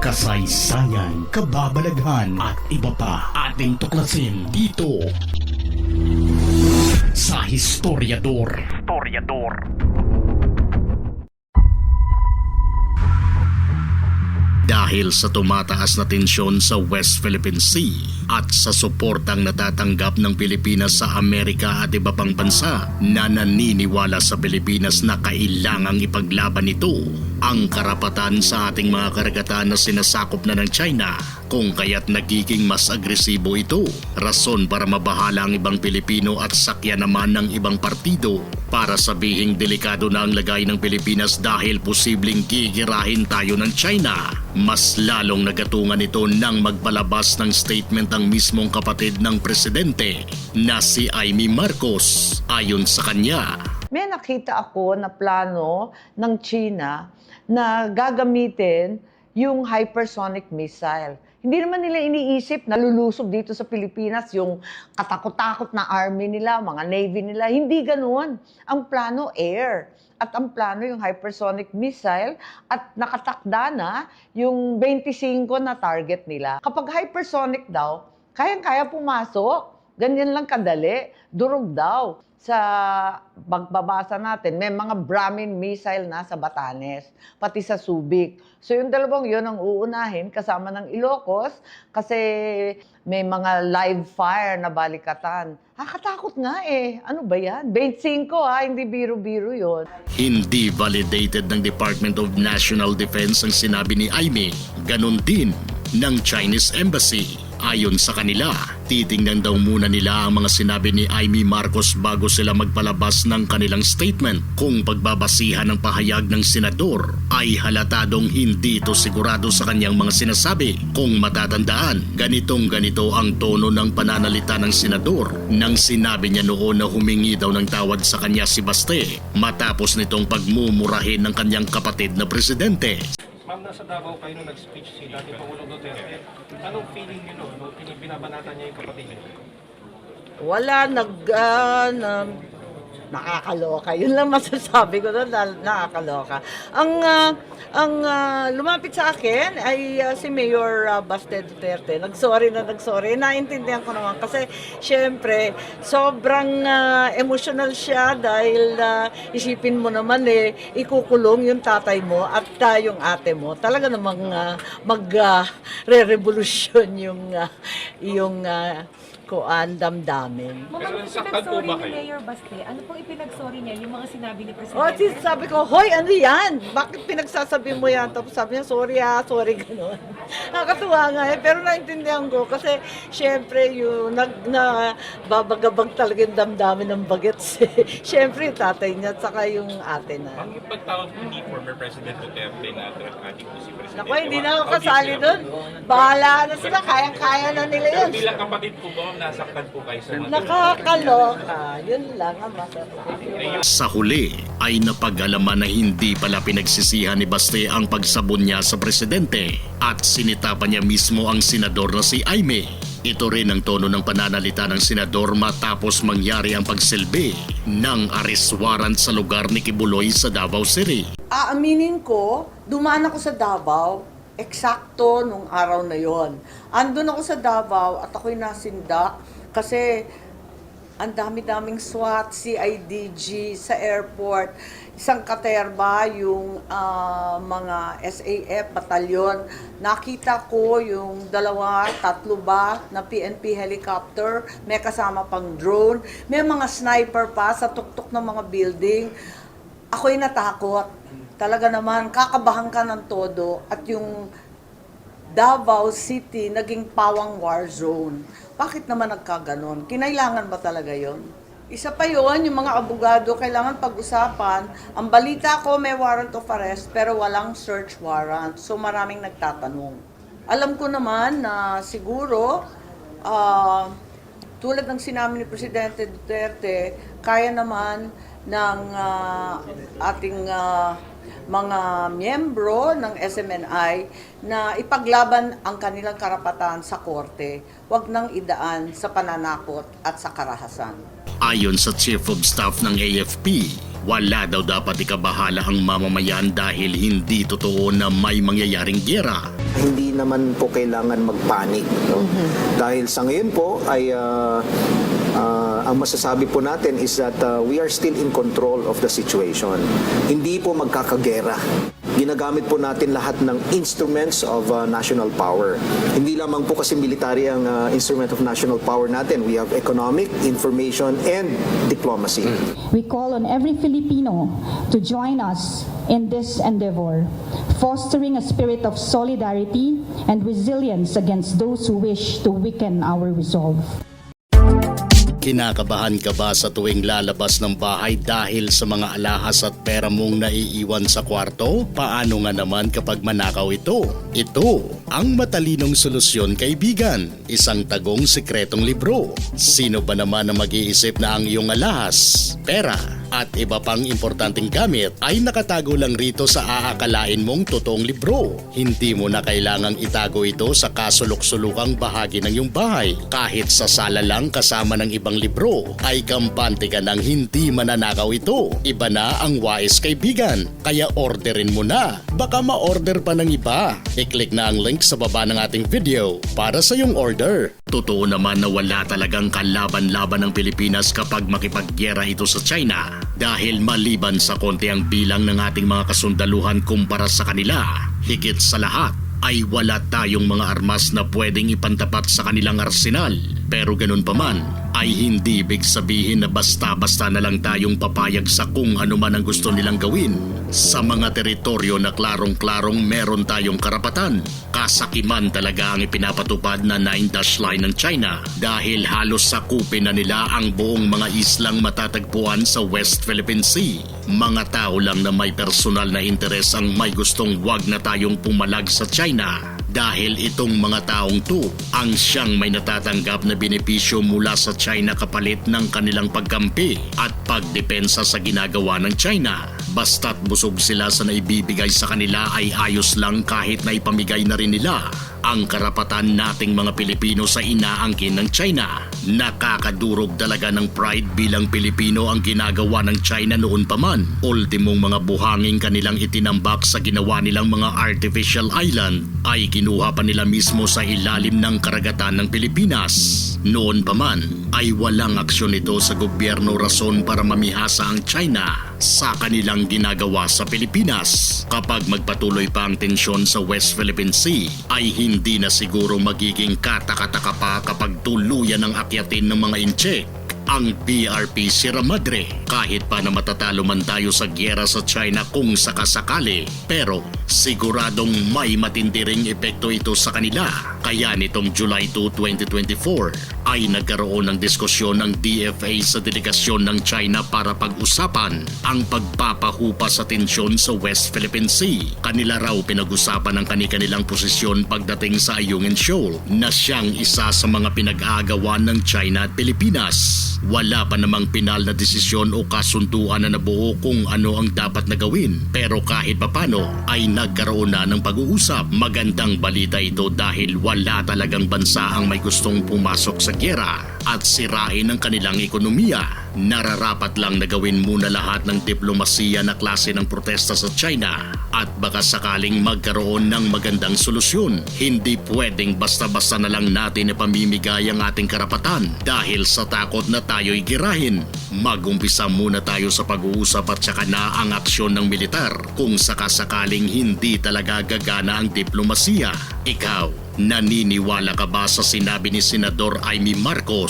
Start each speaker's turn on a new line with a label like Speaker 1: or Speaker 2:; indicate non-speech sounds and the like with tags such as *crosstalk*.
Speaker 1: kasaysayan, kababalaghan at iba pa ating tuklasin dito sa Historiador. Historiador. Dahil sa tumataas na tensyon sa West Philippine Sea at sa suportang natatanggap ng Pilipinas sa Amerika at iba pang bansa na naniniwala sa Pilipinas na kailangang ipaglaban ito ang karapatan sa ating mga karagatan na sinasakop na ng China kung kaya't nagiging mas agresibo ito. Rason para mabahala ang ibang Pilipino at sakya naman ng ibang partido para sabihing delikado na ang lagay ng Pilipinas dahil posibleng gigirahin tayo ng China. Mas lalong nagatungan ito nang magpalabas ng statement ang mismong kapatid ng presidente na si Amy Marcos. Ayon sa kanya,
Speaker 2: may nakita ako na plano ng China na gagamitin yung hypersonic missile. Hindi naman nila iniisip na lulusob dito sa Pilipinas yung katakot-takot na army nila, mga navy nila. Hindi ganoon. Ang plano, air. At ang plano yung hypersonic missile at nakatakda na yung 25 na target nila. Kapag hypersonic daw, kayang-kaya pumasok. Ganyan lang kadali. Durog daw. Sa pagbabasa natin, may mga Brahmin missile na sa Batanes, pati sa Subic. So yung dalawang yun ang uunahin kasama ng Ilocos kasi may mga live fire na balikatan. Nakakatakot nga eh. Ano ba yan? 25 ha, hindi biro-biro yon.
Speaker 1: Hindi validated ng Department of National Defense ang sinabi ni Aimee. Ganon din ng Chinese Embassy. Ayon sa kanila, titingnan daw muna nila ang mga sinabi ni Amy Marcos bago sila magpalabas ng kanilang statement. Kung pagbabasihan ng pahayag ng senador ay halatadong hindi ito sigurado sa kanyang mga sinasabi. Kung matatandaan, ganitong ganito ang tono ng pananalita ng senador nang sinabi niya noon na humingi daw ng tawad sa kanya si Baste matapos nitong pagmumurahin ng kanyang kapatid na presidente.
Speaker 3: Ma'am, nasa Davao kayo nung nag-speech si dati Pangulong Duterte. Anong feeling niyo noon nung binabanatan niya yung kapatid niyo?
Speaker 2: Wala, nag, ah, na- nakakaloka. Yun lang masasabi ko doon, na- nakakaloka. Ang, ah, ang ah, lumapit sa akin ay ah, si Mayor uh, Baste Duterte. Nagsorry na nagsorry. Naintindihan ko naman kasi syempre sobrang ah, emotional siya dahil ah, isipin mo naman eh, ikukulong yung tatay mo at ah, yung ate mo. Talaga namang uh, mag-re-revolution yung, ah, yung ah, kuan damdamin.
Speaker 4: Ma'am,
Speaker 3: Pero nasaktan po
Speaker 4: pinag-sorry
Speaker 3: ba
Speaker 4: ni
Speaker 3: kayo?
Speaker 4: Mayor Baste? Ano pong ipinag-sorry niya? Yung mga sinabi ni Presidente?
Speaker 2: Oh, sis, sabi ko, hoy, ano yan? Bakit pinagsasabi mo yan? Tapos sabi niya, sorry ah, sorry, *laughs* gano'n. Nakakatuwa nga eh, pero naintindihan ko kasi syempre yung nag, na babagabag talaga yung damdamin ng bagets eh. *laughs* syempre yung tatay niya at saka yung ate na.
Speaker 3: Ang pagtawag po ni former President Duterte na ating po si Presidente.
Speaker 2: Naku, hindi na ako kasali doon. Bahala na sila, kayang-kaya na nila
Speaker 3: Pero
Speaker 2: yun.
Speaker 3: bilang kapatid po ba, nasaktan po kayo sa mga
Speaker 2: Nakakaloka. Yun lang ang masasabi.
Speaker 1: Sa huli ay napag-alaman na hindi pala pinagsisihan ni Baste ang pagsabon niya sa presidente at sinitapan niya mismo ang senador na si Aime. Ito rin ang tono ng pananalita ng senador matapos mangyari ang pagsilbi ng arrest warrant sa lugar ni Kibuloy sa Davao City.
Speaker 2: aaminin ko, dumaan ako sa Davao, eksakto nung araw na yon. Andun ako sa Davao at ako'y nasindak kasi ang dami-daming SWAT, CIDG sa airport, isang katerba, yung ah, mga SAF batalyon. Nakita ko yung dalawa, tatlo ba na PNP helicopter, may kasama pang drone, may mga sniper pa sa tuktok ng mga building. Ako'y natakot. Talaga naman, kakabahan ka ng todo at yung Davao City naging pawang war zone. Bakit naman nagkaganon? Kinailangan ba talaga yon? Isa pa yon, yung mga abogado kailangan pag-usapan. Ang balita ko may warrant of arrest pero walang search warrant. So maraming nagtatanong. Alam ko naman na siguro ah, tulad ng sinabi ni Presidente Duterte, kaya naman ng ah, ating ah, mga miyembro ng SMNI na ipaglaban ang kanilang karapatan sa korte, wag nang idaan sa pananakot at sa karahasan.
Speaker 1: Ayon sa Chief of Staff ng AFP, wala daw dapat ikabahala ang mamamayan dahil hindi totoo na may mangyayaring gyera.
Speaker 5: Hindi naman po kailangan magpanik. No? Dahil sa ngayon po ay ah, ah, ang masasabi po natin is that ah, we are still in control of the situation. Hindi po magkakagera. Ginagamit po natin lahat ng instruments of ah, national power. Hindi lamang po kasi military ang ah, instrument of national power natin. We have economic, information, and diplomacy.
Speaker 6: We call on every Filipino to join us in this endeavor, fostering a spirit of solidarity and resilience against those who wish to weaken our resolve.
Speaker 1: Kinakabahan ka ba sa tuwing lalabas ng bahay dahil sa mga alahas at pera mong naiiwan sa kwarto? Paano nga naman kapag manakaw ito? Ito ang matalinong solusyon kaibigan. Isang tagong sikretong libro. Sino ba naman ang mag-iisip na ang iyong alahas, pera, at iba pang importanteng gamit ay nakatago lang rito sa aakalain mong totoong libro. Hindi mo na kailangang itago ito sa kasulok-sulukang bahagi ng iyong bahay. Kahit sa sala lang kasama ng ibang libro, ay kampante ka ng hindi mananakaw ito. Iba na ang wais kaibigan, kaya orderin mo na. Baka ma-order pa ng iba. I-click na ang link sa baba ng ating video para sa iyong order. Totoo naman na wala talagang kalaban-laban ng Pilipinas kapag makipagyera ito sa China dahil maliban sa konti ang bilang ng ating mga kasundaluhan kumpara sa kanila, higit sa lahat ay wala tayong mga armas na pwedeng ipantapat sa kanilang arsenal. Pero ganun pa man, ay hindi ibig sabihin na basta-basta na lang tayong papayag sa kung ano man ang gusto nilang gawin. Sa mga teritoryo na klarong-klarong meron tayong karapatan, kasakiman talaga ang ipinapatupad na 9-dash line ng China dahil halos sakupin na nila ang buong mga islang matatagpuan sa West Philippine Sea. Mga tao lang na may personal na interes ang may gustong wag na tayong pumalag sa China dahil itong mga taong to ang siyang may natatanggap na benepisyo mula sa China kapalit ng kanilang pagkampi at pagdepensa sa ginagawa ng China. Basta't busog sila sa naibibigay sa kanila ay ayos lang kahit na ipamigay na rin nila ang karapatan nating mga Pilipino sa inaangkin ng China. Nakakadurog talaga ng pride bilang Pilipino ang ginagawa ng China noon pa man. Ultimong mga buhanging kanilang itinambak sa ginawa nilang mga artificial island ay kinuha pa nila mismo sa ilalim ng karagatan ng Pilipinas. Noon pa man ay walang aksyon ito sa gobyerno rason para mamihasa ang China sa kanilang ginagawa sa Pilipinas. Kapag magpatuloy pa ang tensyon sa West Philippine Sea, ay hindi na siguro magiging katakataka pa kapag tuluyan ang akyatin ng mga incheck ang PRP Sierra Madre kahit pa na matatalo man tayo sa gyera sa China kung sakasakali pero siguradong may matindi ring epekto ito sa kanila kaya nitong July 2, 2024 ay nagkaroon ng diskusyon ng DFA sa delegasyon ng China para pag-usapan ang pagpapahupa sa tensyon sa West Philippine Sea. Kanila raw pinag-usapan ang kani-kanilang posisyon pagdating sa Ayungin Shoal na siyang isa sa mga pinag-aagawan ng China at Pilipinas. Wala pa namang pinal na desisyon o kasunduan na nabuo kung ano ang dapat na gawin. Pero kahit papano ay nagkaroon na ng pag-uusap. Magandang balita ito dahil wala talagang bansa ang may gustong pumasok sa gyera at sirain ang kanilang ekonomiya. Nararapat lang na gawin muna lahat ng diplomasiya na klase ng protesta sa China at baka sakaling magkaroon ng magandang solusyon. Hindi pwedeng basta-basta na lang natin ipamimigay ang ating karapatan dahil sa takot na tayo'y girahin. Magumpisa muna tayo sa pag-uusap at saka na ang aksyon ng militar kung sakasakaling hindi talaga gagana ang diplomasiya. Ikaw, naniniwala ka ba sa sinabi ni Senador Amy Marcos?